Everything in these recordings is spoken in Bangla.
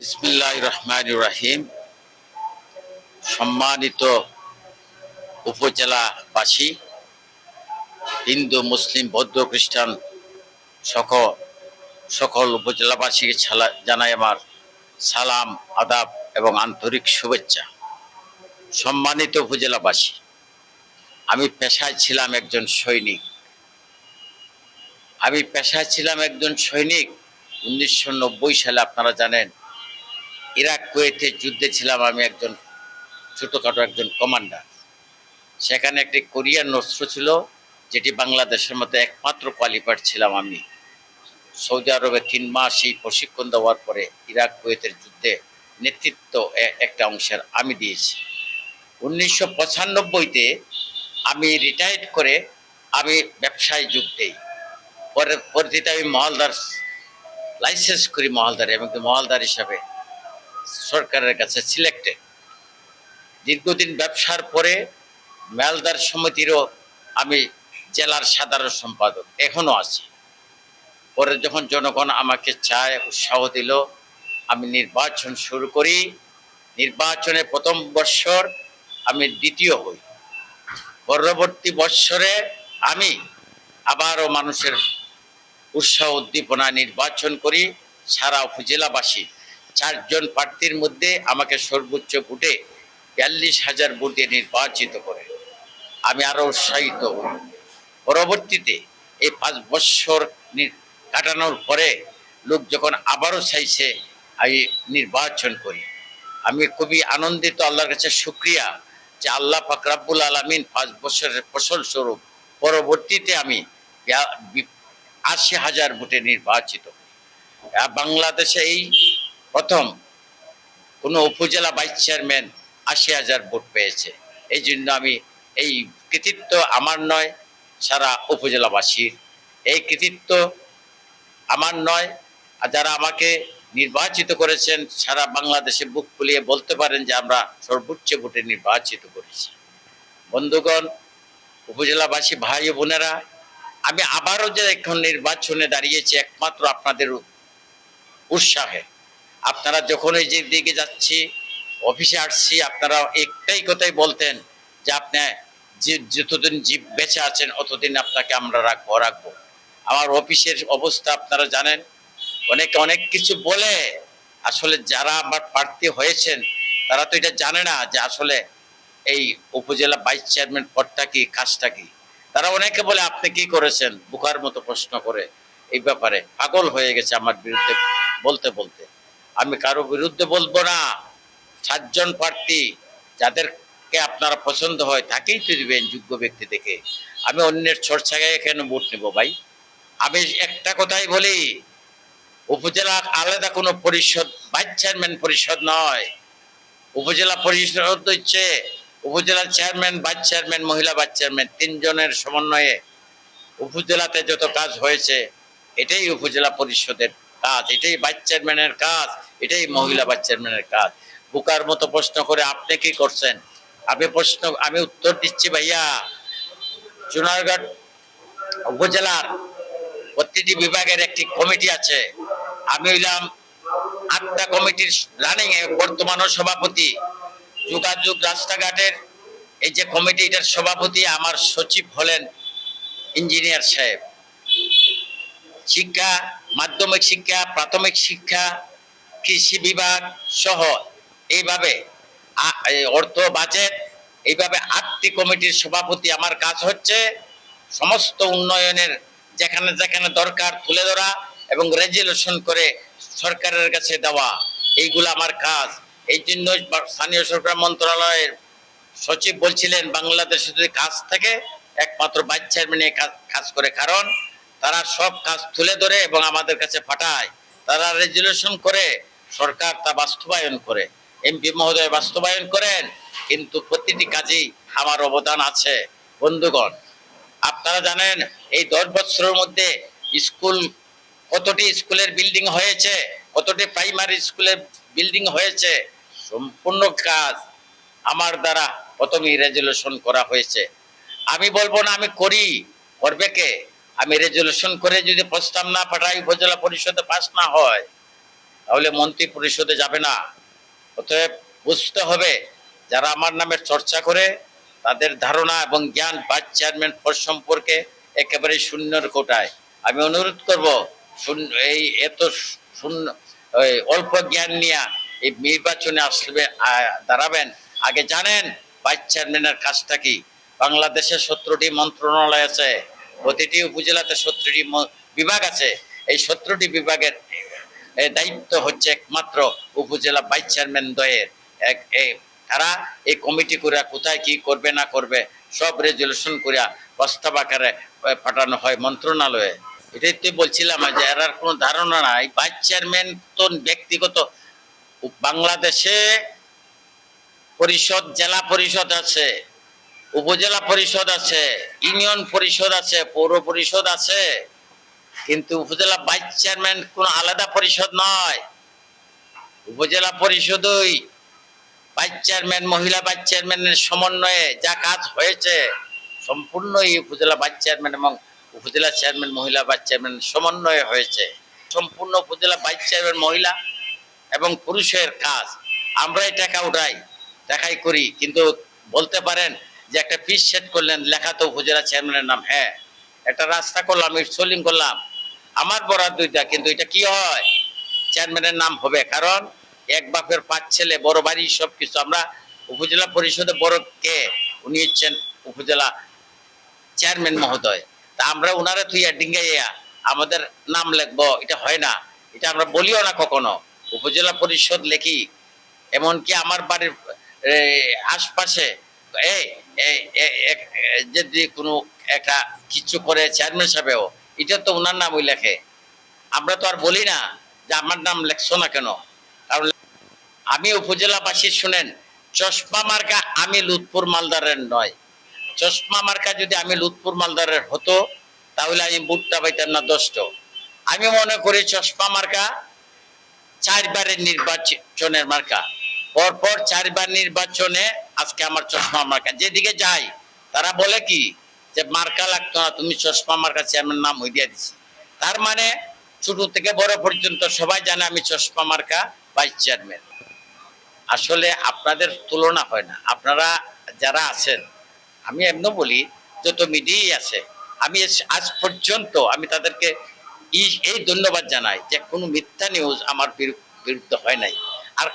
বিসমিল্লাহ রহমান রাহিম সম্মানিত উপজেলাবাসী, হিন্দু, মুসলিম, বৌদ্ধ, খ্রিস্টান সকল সকল উপজেলাবাসীকে জানাই আমার সালাম, আদাব এবং আন্তরিক শুভেচ্ছা। সম্মানিত উপজেলাবাসী, আমি পেশায় ছিলাম একজন সৈনিক। আমি পেশায় ছিলাম একজন সৈনিক। উনিশশো নব্বই সালে আপনারা জানেন ইরাক কুয়েতে যুদ্ধে ছিলাম আমি একজন, ছোটোখাটো একজন কমান্ডার। সেখানে একটি কোরিয়ান অস্ত্র ছিল, যেটি বাংলাদেশের মধ্যে একমাত্র কোয়ালিফাইড ছিলাম আমি। সৌদি আরবে তিন মাস এই প্রশিক্ষণ দেওয়ার পরে ইরাক কুয়েতের যুদ্ধে নেতৃত্ব একটা অংশের আমি দিয়েছি। উনিশশো পঁচানব্বইতে আমি রিটায়ার্ড করে আমি ব্যবসায় যোগ দিই। পরে, পরবর্তীতে আমি মহালদার লাইসেন্স করি মহালদার এবং মহালদার হিসাবে। সরকারের কাছে সিলেক্টেড দীর্ঘদিন ব্যবসার পরে মালদার সমিতিরও আমি জেলার সাধারণ সম্পাদক, এখনও আছি। পরে যখন জনগণ আমাকে চায়, উৎসাহ দিল, আমি নির্বাচন শুরু করি। নির্বাচনে প্রথম বৎসর আমি দ্বিতীয় হই। পরবর্তী বৎসরে আমি আবারও মানুষের উৎসাহ, উদ্দীপনা নির্বাচন করি সারা উপজেলাবাসী চারজন প্রার্থীর মধ্যে আমাকে সর্বোচ্চ ভোটে বিয়াল্লিশ হাজার ভোট নির্বাচিত করে। আমি আরও উৎসাহিত পরবর্তীতে এই পাঁচ বৎসর কাটানোর পরে লোক যখন আবারও চাইছে আমি নির্বাচন করি। আমি খুবই আনন্দিত, আল্লাহর কাছে শুক্রিয়া যে আল্লাহ ফাকরাবুল আলমিন পাঁচ বছরের ফসল স্বরূপ পরবর্তীতে আমি আশি হাজার ভোটে নির্বাচিত। বাংলাদেশে এই প্রথম কোনো উপজেলা ভাইস চেয়ারম্যান আশি হাজার ভোট পেয়েছে। এই জন্য আমি এই কৃতিত্ব আমার নয়, সারা উপজেলাবাসীর। এই কৃতিত্ব আমার নয়, আর যারা আমাকে নির্বাচিত করেছেন, সারা বাংলাদেশে বুক ফুলিয়ে বলতে পারেন যে আমরা সর্বোচ্চ ভোটে নির্বাচিত করেছি। বন্ধুগণ, উপজেলাবাসী ভাই বোনেরা, আমি আবারও যে এখন নির্বাচনে দাঁড়িয়েছি, একমাত্র আপনাদের উৎসাহে। আপনারা যখন এই যে দিকে যাচ্ছি, অফিসে আসছি, আপনারা একটাই কথাই বলতেন যে আপনি যে যতদিন জীব বেঁচে আছেন, অতদিন আপনাকে আমরা রাখব রাখব। আমার অফিসের অবস্থা আপনারা জানেন, অনেকে অনেক কিছু বলে, আসলে যারা আমার প্রার্থী হয়েছেন, তারা তো এটা জানে না যে আসলে এই উপজেলা ভাইস চেয়ারম্যান পদটা কি, কাজটা কি? তারা অনেকে বলে, আপনি কি করেছেন? বুকার মতো প্রশ্ন করে, এই ব্যাপারে পাগল হয়ে গেছে আমার বিরুদ্ধে বলতে বলতে। আমি কারও বিরুদ্ধে বলব না। সাতজন প্রার্থী যাদেরকে আপনারা পছন্দ হয় তাকেই তো দিবেন যোগ্য ব্যক্তি দেখে। আমি অন্যের চর্চায় কেন ভোট নেব ভাই? আমি একটা কথাই বলি উপজেলা আলাদা কোনো পরিষদ, ভাইস চেয়ারম্যান পরিষদ নয়। উপজেলা পরিষদ হচ্ছে উপজেলা চেয়ারম্যান, ভাইস চেয়ারম্যান, মহিলা ভাইস চেয়ারম্যান, তিনজনের সমন্বয়ে। উপজেলাতে যত কাজ হয়েছে, এটাই উপজেলা পরিষদের কাজ, এটাই ভাইস চেয়ারম্যানের কাজ, এটাই মহিলা ভাইস চেয়ারম্যানের কাজ। বুকার মতো প্রশ্ন করে আপনি কি করছেন? আমি প্রশ্ন, আমি উত্তর দিচ্ছি ভাইয়া। চুনারগড় উপজেলার প্রতিটি বিভাগের একটি কমিটি আছে। আমি হইলাম আটটা কমিটির রানিং এ বর্তমানও সভাপতি। যোগাযোগ রাস্তাঘাটের এই যে কমিটি এটার সভাপতি আমার সচিব হলেন ইঞ্জিনিয়ার সাহেব। শিক্ষা, মাধ্যমিক শিক্ষা, প্রাথমিক শিক্ষা, কৃষি বিভাগ সহ এইভাবে এই অর্থ, বাজেট, এইভাবে আটটি কমিটির সভাপতি আমার কাজ হচ্ছে। সমস্ত উন্নয়নের যেখানে যেখানে দরকার তুলে ধরা এবং রেজুলেশন করে সরকারের কাছে দেওয়া, এইগুলো আমার কাজ। এই জন্য স্থানীয় সরকার মন্ত্রণালয়ের সচিব বলছিলেন বাংলাদেশে যদি কাজ থাকে, একমাত্র ভাইস চেয়ারম্যান কাজ করে। কারণ তারা সব কাজ তুলে ধরে এবং আমাদের কাছে পাঠায়। তারা রেজুলেশন করে, সরকার তা বাস্তবায়ন করে। এমপি মহোদয় বাস্তবায়ন করেন, কিন্তু প্রতিটি কাজেই আমার অবদান আছে। বন্ধুগণ, আপনারা জানেন, এই দশ বছরের মধ্যে স্কুল, কতটি স্কুলের বিল্ডিং হয়েছে, কতটি প্রাইমারি স্কুলের বিল্ডিং হয়েছে, সম্পূর্ণ কাজ আমার দ্বারা প্রথমেই রেজুলেশন করা হয়েছে। আমি বলব না আমি করি, করবে কে? আমি রেজুলেশন করে যদি প্রস্তাব না পাঠাই, উপজেলা পরিষদে পাস না হয়, তাহলে মন্ত্রী পরিষদে যাবে না। অতএব বুঝতে হবে, যারা আমার নামে চর্চা করে, তাদের ধারণা এবং জ্ঞান ভাইস চেয়ারম্যান পদ সম্পর্কে একেবারে শূন্যর কোটায়। আমি অনুরোধ করব এই এত শূন্য অল্প জ্ঞান নিয়ে এই নির্বাচনে আসবে দাঁড়াবেন। আগে জানেন ভাইস চেয়ারম্যানের কাজটা কি। বাংলাদেশে সতেরোটি মন্ত্রণালয় আছে। প্রতিটি উপজেলাতে সতেরোটি বিভাগ আছে। এই সতেরোটি বিভাগের দায়িত্ব হচ্ছে একমাত্র উপজেলা ভাইস চেয়ারম্যান দ্বয়ের। এক তারা এই কমিটি করে কোথায় কি করবে, না করবে, সব রেজলিউশন করিয়া প্রস্তাব আকারে পাঠানো হয় মন্ত্রণালয়ে। এটাই তো বলছিলাম যে এর আর কোনো ধারণা নাই। ভাইস চেয়ারম্যান তো ব্যক্তিগত বাংলাদেশে পরিষদ, জেলা পরিষদ আছে। উপজেলা পরিষদ আছে, ইউনিয়ন পরিষদ আছে, পৌর পরিষদ আছে, কিন্তু উপজেলা ভাইস চেয়ারম্যান কোন আলাদা পরিষদ নয়। উপজেলা পরিষদই ভাইস চেয়ারম্যান, মহিলা ভাইস চেয়ারম্যানের সমন্বয়ে যা কাজ হয়েছে সম্পূর্ণ এই উপজেলা ভাইস চেয়ারম্যান এবং উপজেলা চেয়ারম্যান, মহিলা ভাইস চেয়ারম্যান সমন্বয়ে হয়েছে। সম্পূর্ণ উপজেলা ভাইস চেয়ারম্যান মহিলা এবং পুরুষের কাজ। আমরা এই টাকা উঠাই দেখাই করি, কিন্তু বলতে পারেন যে একটা পিস সেট করলেন, লেখা তো উপজেলা চেয়ারম্যানের নাম হ্যাঁ। একটা রাস্তা করলাম সোলিং করলাম। আমার বরাদ দুইটা, কিন্তু এটা কি হয়? চেয়ারম্যানের নাম হবে, কারণ এক বাপের পাঁচ ছেলে, বড় বাড়ি সব কিছু আমরা উপজেলা পরিষদে বড় কে? উনি হচ্ছেন উপজেলা চেয়ারম্যান মহোদয়। তা আমরা উনারা তুইয়া ডিঙ্গাইয়া আমাদের নাম লেখবো, এটা হয় না। এটা আমরা বলিও না কখনো। উপজেলা পরিষদ লেখি। এমনকি আমার বাড়ির আশপাশে এই যদি কোনো একটা কিছু করে চেয়ারম্যান সাহেবেও, এটা তো ওনার নামই লেখে। আমরা তো আর বলি না যে আমার নাম লেখছো না কেন? কারণ আমি উপজেলাবাসী, শুনেন, চশমা মার্কা আমি লুৎপুর মালদারের নয়। চশমা মার্কা যদি আমি লুৎপুর মালদারের হতো, তাহলে আমি বুটটা পাইতাম না দশট আমি মনে করি চশমা মার্কা চারবারের নির্বাচনের মার্কা। পরপর চারবার নির্বাচনে আজকে আমার চশমা মার্কা যেদিকে যাই, তারা বলে কি? যে মার্কা লাগতো না, তুমি চশমা মার্কা চেয়ারম্যান নাম হয়ে দিয়ে দিছি। তার মানে ছোট থেকে বড় পর্যন্ত সবাই জানে আমি চশমা মার্কা ভাইস চেয়ারম্যান। আসলে আপনাদের তুলনা হয় না। আপনারা যারা আছেন, আমি এমন বলি, যত মিডিয়াই আছে, আমি আজ পর্যন্ত আমি তাদেরকে এই ধন্যবাদ জানাই যে কোনো মিথ্যা নিউজ আমার বিরু- বিরুদ্ধে হয় নাই। আর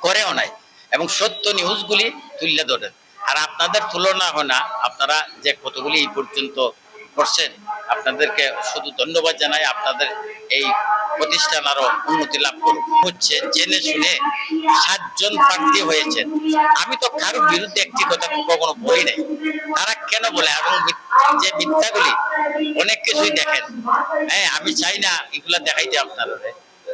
করেও নাই। এবং সত্য নিউজগুলি তুলে ধরেন আর আপনাদের তুলনা হয় না, আপনারা যে কতগুলি এই পর্যন্ত করছেন, আপনাদেরকে শুধু ধন্যবাদ জানাই, আপনাদের এই প্রতিষ্ঠান আরও উন্নতি লাভ করুক। হচ্ছে, জেনে শুনে সাতজন প্রার্থী হয়েছেন। আমি তো কারোর বিরুদ্ধে একটি কথা কখনো বলি নাই। তারা কেন বলে? এবং যে মিথ্যাগুলি অনেক কিছুই দেখেন। হ্যাঁ আমি চাই না এগুলা দেখাইতে আপনারা।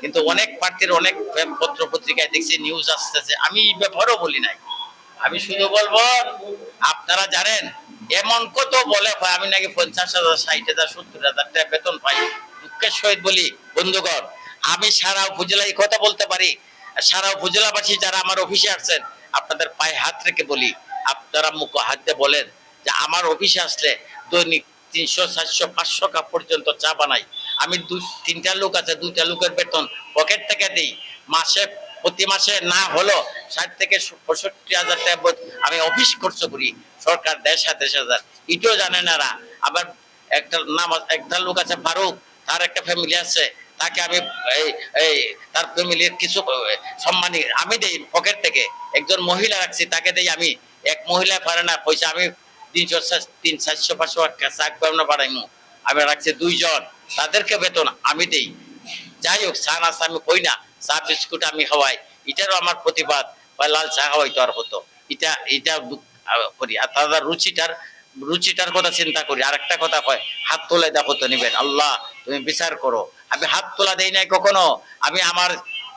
কিন্তু অনেক প্রার্থীর অনেক পত্র পত্রিকায় দেখছি নিউজ আসতেছে। আমি এই ব্যাপারও বলি নাই। আমি শুধু বলব, আপনারা জানেন, এমন কত বলে আমি নাকি পঞ্চাশ হাজার, ষাট হাজার, সত্তর হাজার টাকা বেতন পাই। দুঃখের সহিত বলি, বন্ধুগণ, আমি সারা উপজেলায় কথা বলতে পারি। সারা উপজেলাবাসী যারা আমার অফিসে আসছেন, আপনাদের পায়ে হাত রেখে বলি, আপনারা মুখ হাত দিয়ে বলেন যে আমার অফিসে আসলে দৈনিক তিনশো, চারশো, পাঁচশো কাপ পর্যন্ত চা বানাই। আমি দু, তিনটা লোক আছে, দুইটা লোকের বেতন পকেট থেকে দিই। মাসে, প্রতি মাসে না হলো ষাট থেকে পঁয়ষট্টি হাজার টাকা আমি অফিস খরচ করি, সরকার দেড় সাতাশ হাজার। এটাও জানে না। আবার একটা নাম একটা লোক আছে ফারুক, তার একটা ফ্যামিলি আছে, তাকে আমি এই তার ফ্যামিলির কিছু সম্মানী আমি দেই পকেট থেকে। একজন মহিলা রাখছি, তাকে দেই আমি। এক মহিলা পারে না, পয়সা আমি তিনশো, তিন চারশো, পাঁচশো টাকা চাক পাবনা পাঠাইমু। আমি রাখছি দুইজন। তাদেরকে বেতন আমি দেই। যাই হোক, চা নাস্তা আমি কই না, চা, বিস্কুট আমি খাওয়াই। এটারও আমার প্রতিবাদ, বা লাল চা খাওয়াই তো আর হতো। এটা এটা করি। আর তাদের রুচিটার রুচিটার কথা চিন্তা করি। আর একটা কথা কয়, হাত তোলে দেখো তো নিবেন। আল্লাহ, তুমি বিচার করো। আমি হাত তোলা দেই নাই কখনো। আমি আমার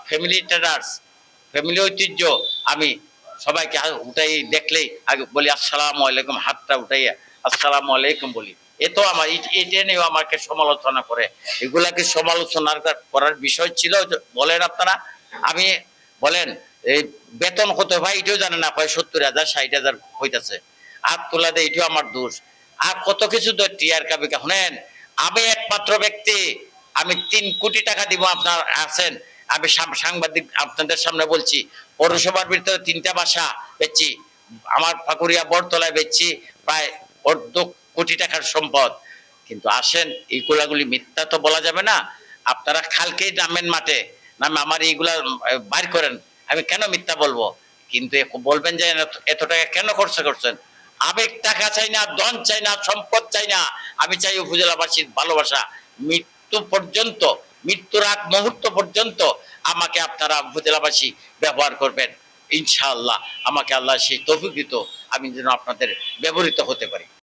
ফ্যামিলি ট্রেডার্স ফ্যামিলি ঐতিহ্য, আমি সবাইকে উঠাই দেখলেই আগে বলি, আসসালামু আলাইকুম। হাতটা উঠাইয়া, আসসালামু আলাইকুম বলি। এ তো আমার এটা নিয়েও আমাকে সমালোচনা করে। এগুলাকে সমালোচনা করার বিষয় ছিল বলেন আপনারা, আমি, বলেন, এই বেতন কত? ভাই, এটাও জানে না, কয় সত্তর হাজার, ষাট হাজার হইতাছে। হাত তোলা দেয় এটাও আমার দোষ। আর কত কিছু তো টিয়ার কাবিকা শুনেন, আমি একমাত্র ব্যক্তি, আমি তিন কোটি টাকা দিব আপনার, আছেন। আমি সাংবাদিক আপনাদের সামনে বলছি, পৌরসভার ভিতরে তিনটা বাসা বেচছি, আমার ফাকুরিয়া বটতলায় বেচছি, প্রায় অর্ধ কোটি টাকার সম্পদ। কিন্তু আসেন, এই কোলাগুলি মিথ্যা তো বলা যাবে না। আপনারা খালকেই নামেন মাঠে। নামে আমার এইগুলা বাইর করেন। আমি কেন মিথ্যা বলব? কিন্তু বলবেন যে এত- টাকা কেন খরচ করছেন? আবেগ টাকা চাই না, ধন চাই না, সম্পদ চাই না। আমি চাই উপজেলাবাসীর ভালোবাসা। মৃত্যু পর্যন্ত, মৃত্যুর আগ মুহূর্ত পর্যন্ত আমাকে আপনারা উপজেলাবাসী ব্যবহার করবেন। ইনশাআল্লাহ, আমাকে আল্লাহ সেই তৌফিক দিত। আমি যেন আপনাদের ব্যবহৃত হতে পারি।